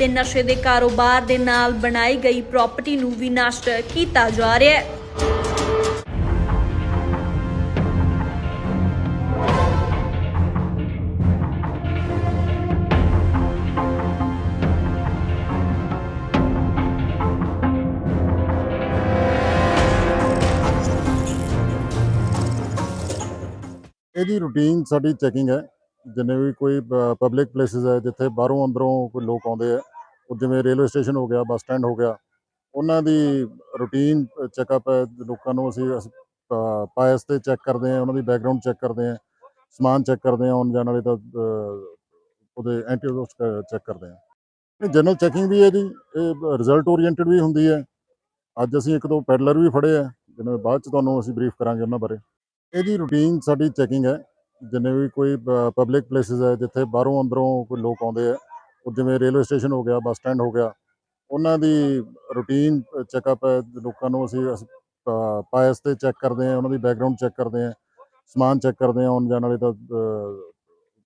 ਤੇ ਨਸ਼ੇ ਦੇ ਕਾਰੋਬਾਰ ਦੇ ਨਾਲ ਬਣਾਈ ਗਈ ਪ੍ਰਾਪਰਟੀ ਨੂੰ ਵੀ ਨਸ਼ਟ ਕੀਤਾ ਜਾ ਰਿਹਾ ਹੈ। ਇਹਦੀ ਰੂਟੀਨ ਸਾਡੀ ਚੈਕਿੰਗ ਹੈ। ਜਿੰਨੇ ਵੀ ਕੋਈ ਪਬਲਿਕ ਪਲੇਸਿਸ ਹੈ, ਜਿੱਥੇ ਬਾਹਰੋਂ ਅੰਦਰੋਂ ਕੋਈ ਲੋਕ ਆਉਂਦੇ ਆ ਉਹ ਜਿਵੇਂ ਰੇਲਵੇ ਸਟੇਸ਼ਨ ਹੋ ਗਿਆ, ਬੱਸ ਸਟੈਂਡ ਹੋ ਗਿਆ, ਉਹਨਾਂ ਦੀ ਰੂਟੀਨ ਚੈੱਕਅਪ ਹੈ, ਲੋਕਾਂ ਨੂੰ ਅਸੀਂ ਪਾਇਸ ਤੇ ਚੈੱਕ ਕਰਦੇ ਆ ਉਹਨਾਂ ਦੀ ਬੈਕਗ੍ਰਾਉਂਡ ਚੈੱਕ ਕਰਦੇ ਆ ਸਮਾਨ ਚੈੱਕ ਕਰਦੇ ਆ ਆਉਣ ਜਾਣ ਵਾਲੇ ਦਾ ਉਹਦੇ ਐਂਟੀਡੋਟ ਚੈੱਕ ਕਰਦੇ ਆ ਜਨਰਲ ਚੈਕਿੰਗ ਵੀ ਹੈ ਜੀ ਇਹ ਰਿਜ਼ਲਟ ਓਰੀਐਂਟਡ ਵੀ ਹੁੰਦੀ ਹੈ। ਅੱਜ ਅਸੀਂ ਇੱਕ ਦੋ ਪੈਡਲਰ ਵੀ ਫੜੇ ਆ ਜਿਹਨਾਂ ਦੇ ਬਾਅਦ ਚ ਤੁਹਾਨੂੰ ਅਸੀਂ ਬਰੀਫ ਕਰਾਂਗੇ ਉਹਨਾਂ ਬਾਰੇ। ਇਹਦੀ ਰੂਟੀਨ ਸਾਡੀ ਚੈਕਿੰਗ ਹੈ, ਜਿੰਨੇ ਵੀ ਕੋਈ ਪਬਲਿਕ ਪਲੇਸਿਸ ਹੈ, ਜਿੱਥੇ ਬਾਹਰੋਂ ਅੰਦਰੋਂ ਕੋਈ ਲੋਕ ਆਉਂਦੇ ਆ ਉਹ ਜਿਵੇਂ ਰੇਲਵੇ ਸਟੇਸ਼ਨ ਹੋ ਗਿਆ, ਬੱਸ ਸਟੈਂਡ ਹੋ ਗਿਆ, ਉਹਨਾਂ ਦੀ ਰੂਟੀਨ ਚੈੱਕਅਪ ਹੈ, ਲੋਕਾਂ ਨੂੰ ਅਸੀਂ ਪਾਇਸ ਤੇ ਚੈੱਕ ਕਰਦੇ ਹਾਂ, ਉਹਨਾਂ ਦੀ ਬੈਕਗ੍ਰਾਉਂਡ ਚੈੱਕ ਕਰਦੇ ਆ ਸਮਾਨ ਚੈੱਕ ਕਰਦੇ ਹਾਂ, ਆਉਣ ਜਾਣ ਵਾਲੇ ਦਾ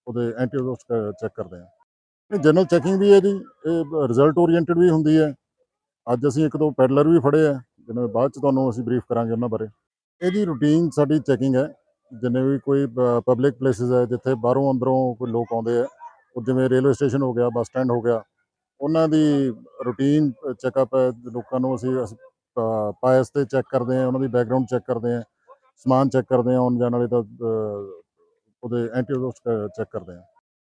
ਉਹਦੇ ਐਂਟੀਡੋਟ ਚੈੱਕ ਕਰਦੇ ਹਾਂ। ਜਨਰਲ ਚੈਕਿੰਗ ਵੀ ਹੈ ਜੀ, ਇਹ ਰਿਜ਼ਲਟ ਓਰੀਐਂਟਡ ਵੀ ਹੁੰਦੀ ਹੈ। ਅੱਜ ਅਸੀਂ ਇੱਕ ਦੋ ਪੈਡਲਰ ਵੀ ਫੜੇ ਆ, ਜਿਹਨਾਂ ਬਾਅਦ ਚ ਤੁਹਾਨੂੰ ਅਸੀਂ ਬਰੀਫ ਕਰਾਂਗੇ ਉਹਨਾਂ ਬਾਰੇ। ਇਹਦੀ ਰੂਟੀਨ ਸਾਡੀ ਚੈਕਿੰਗ ਹੈ, ਜਿੰਨੇ ਵੀ ਕੋਈ ਪਬਲਿਕ ਪਲੇਸਿਸ ਹੈ, ਜਿੱਥੇ ਬਾਹਰੋਂ ਅੰਦਰੋਂ ਕੋਈ ਲੋਕ ਆਉਂਦੇ ਆ ਉਹ ਜਿਵੇਂ ਰੇਲਵੇ ਸਟੇਸ਼ਨ ਹੋ ਗਿਆ, ਬੱਸ ਸਟੈਂਡ ਹੋ ਗਿਆ, ਉਹਨਾਂ ਦੀ ਰੂਟੀਨ ਚੈੱਕਅਪ ਹੈ, ਲੋਕਾਂ ਨੂੰ ਅਸੀਂ ਪਾਇਸ ਤੇ ਚੈੱਕ ਕਰਦੇ ਆ ਉਹਨਾਂ ਦੀ ਬੈਕਗ੍ਰਾਉਂਡ ਚੈੱਕ ਕਰਦੇ ਆ ਸਮਾਨ ਚੈੱਕ ਕਰਦੇ ਆ ਆਉਣ ਜਾਣ ਵਾਲੇ ਦਾ ਉਹਦੇ ਐਂਟੀਡੋਟ ਚੈੱਕ ਕਰਦੇ ਆ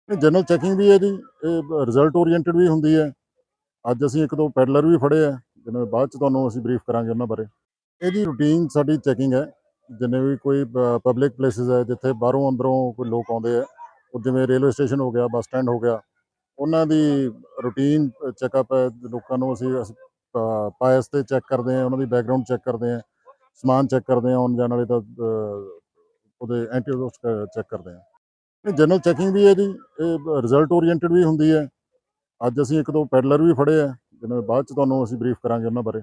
ਇਹ ਜਨਰਲ ਚੈਕਿੰਗ ਵੀ ਹੈ ਜੀ, ਇਹ ਰਿਜ਼ਲਟ ਓਰੀਐਂਟਡ ਵੀ ਹੁੰਦੀ ਹੈ। ਅੱਜ ਅਸੀਂ ਇੱਕ ਦੋ ਪੈਡਲਰ ਵੀ ਫੜੇ ਆ, ਜਿਹਨਾਂ ਦੇ ਬਾਅਦ ਚ ਤੁਹਾਨੂੰ ਅਸੀਂ ਬਰੀਫ ਕਰਾਂਗੇ ਉਹਨਾਂ ਬਾਰੇ। ਇਹਦੀ ਰੂਟੀਨ ਸਾਡੀ ਚੈਕਿੰਗ ਹੈ, ਜਿੰਨੇ ਵੀ ਕੋਈ ਪਬਲਿਕ ਪਲੇਸਿਸ ਹੈ, ਜਿੱਥੇ ਬਾਹਰੋਂ ਅੰਦਰੋਂ ਕੋਈ ਲੋਕ ਆਉਂਦੇ ਆ ਉਹ ਜਿਵੇਂ ਰੇਲਵੇ ਸਟੇਸ਼ਨ ਹੋ ਗਿਆ, ਬੱਸ ਸਟੈਂਡ ਹੋ ਗਿਆ, ਉਹਨਾਂ ਦੀ ਰੂਟੀਨ ਚੈੱਕਅਪ ਹੈ, ਲੋਕਾਂ ਨੂੰ ਅਸੀਂ ਪਾਇਸ ਤੇ ਚੈੱਕ ਕਰਦੇ ਹਾਂ, ਉਹਨਾਂ ਦੀ ਬੈਕਗ੍ਰਾਉਂਡ ਚੈੱਕ ਕਰਦੇ ਹਾਂ, ਸਮਾਨ ਚੈੱਕ ਕਰਦੇ ਹਾਂ, ਆਉਣ ਜਾਣ ਵਾਲੇ ਦਾ ਉਹਦੇ ਐਂਟੀਡੋਟ ਚੈੱਕ ਕਰਦੇ ਹਾਂ। ਜਨਰਲ ਚੈਕਿੰਗ ਵੀ ਹੈ ਜੀ, ਇਹ ਰਿਜ਼ਲਟ ਓਰੀਐਂਟਡ ਵੀ ਹੁੰਦੀ ਹੈ। ਅੱਜ ਅਸੀਂ ਇੱਕ ਦੋ ਪੈਡਲਰ ਵੀ ਫੜੇ ਆ ਜਿਹਨਾਂ ਦੇ ਬਾਅਦ ਚ ਤੁਹਾਨੂੰ ਅਸੀਂ ਬਰੀਫ ਕਰਾਂਗੇ ਉਹਨਾਂ ਬਾਰੇ।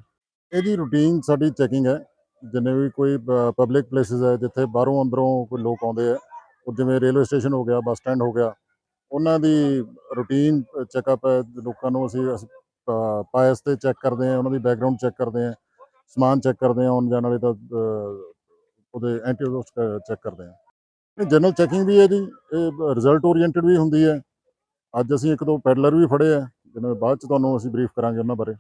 ਇਹਦੀ ਰੂਟੀਨ ਸਾਡੀ ਚੈਕਿੰਗ ਹੈ, ਜਿੰਨੇ ਵੀ ਕੋਈ ਪਬਲਿਕ ਪਲੇਸਿਸ ਹੈ, ਜਿੱਥੇ ਬਾਹਰੋਂ ਅੰਦਰੋਂ ਕੋਈ ਲੋਕ ਆਉਂਦੇ ਆ ਉਹ ਜਿਵੇਂ ਰੇਲਵੇ ਸਟੇਸ਼ਨ ਹੋ ਗਿਆ, ਬੱਸ ਸਟੈਂਡ ਹੋ ਗਿਆ, ਉਹਨਾਂ ਦੀ ਰੂਟੀਨ ਚੈੱਕਅਪ ਹੈ, ਲੋਕਾਂ ਨੂੰ ਅਸੀਂ ਪਾਇਸ ਤੇ ਚੈੱਕ ਕਰਦੇ ਹਾਂ, ਉਹਨਾਂ ਦੀ ਬੈਕਗ੍ਰਾਉਂਡ ਚੈੱਕ ਕਰਦੇ ਹਾਂ, ਸਮਾਨ ਚੈੱਕ ਕਰਦੇ ਹਾਂ, ਆਉਣ ਜਾਣ ਵਾਲੇ ਦਾ ਉਹਦੇ ਐਂਟੀਡੋਟ ਚੈੱਕ ਕਰਦੇ ਹਾਂ। ਇਹ ਜਨਰਲ ਚੈਕਿੰਗ ਵੀ ਹੈ ਜੀ, ਇਹ ਰਿਜ਼ਲਟ ਓਰੀਐਂਟਡ ਵੀ ਹੁੰਦੀ ਹੈ। ਅੱਜ ਅਸੀਂ ਇੱਕ ਦੋ ਪੈਡਲਰ ਵੀ ਫੜੇ ਆ ਜਿਹਨਾਂ ਬਾਅਦ ਚ ਤੁਹਾਨੂੰ ਅਸੀਂ ਬਰੀਫ ਕਰਾਂਗੇ ਉਹਨਾਂ ਬਾਰੇ।